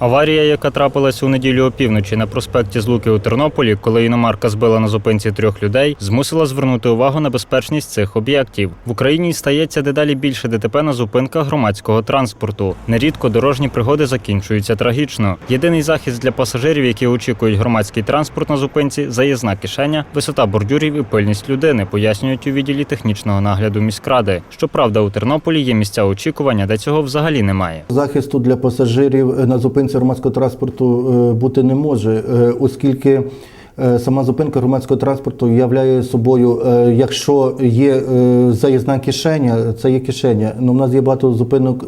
Аварія, яка трапилась у неділю опівночі на проспекті Злуки у Тернополі, коли іномарка збила на зупинці трьох людей, змусила звернути увагу на безпечність цих об'єктів. В Україні стається дедалі більше ДТП на зупинках громадського транспорту. Нерідко дорожні пригоди закінчуються трагічно. Єдиний захист для пасажирів, які очікують громадський транспорт на зупинці, заїзна кишеня, висота бордюрів і пильність людини, пояснюють у відділі технічного нагляду міськради. Щоправда, у Тернополі є місця очікування, де цього взагалі немає. Захисту для пасажирів на зупинці громадського транспорту е, бути не може, е, оскільки е, сама зупинка громадського транспорту являє собою, якщо є заїзна кишеня, це є кишеня. Ну, у нас є багато зупинок,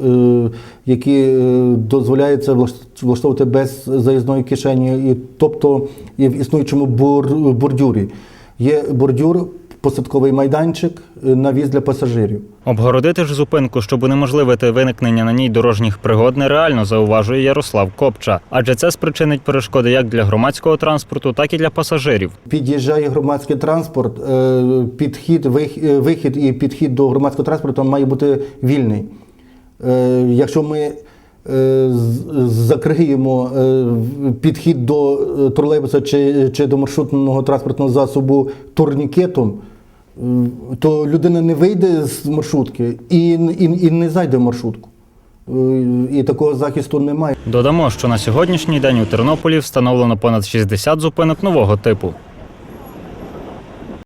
які дозволяється влаш- влаштовувати без заїзної кишені, і, тобто і в існуючому бордюрі. Є бордюр, посадковий майданчик, е, навіз для пасажирів. Обгородити ж зупинку, щоб унеможливити виникнення на ній дорожніх пригод, нереально зауважує Ярослав Копча, адже це спричинить перешкоди як для громадського транспорту, так і для пасажирів. Під'їжджає громадський транспорт, е, підхід, е, вихід і підхід до громадського транспорту має бути вільний. Якщо ми закриємо підхід до тролейбуса чи, чи до маршрутного транспортного засобу турнікетом, то людина не вийде з маршрутки і, і, і не зайде в маршрутку. Е, І такого захисту немає. Додамо, що на сьогоднішній день у Тернополі встановлено понад 60 зупинок нового типу.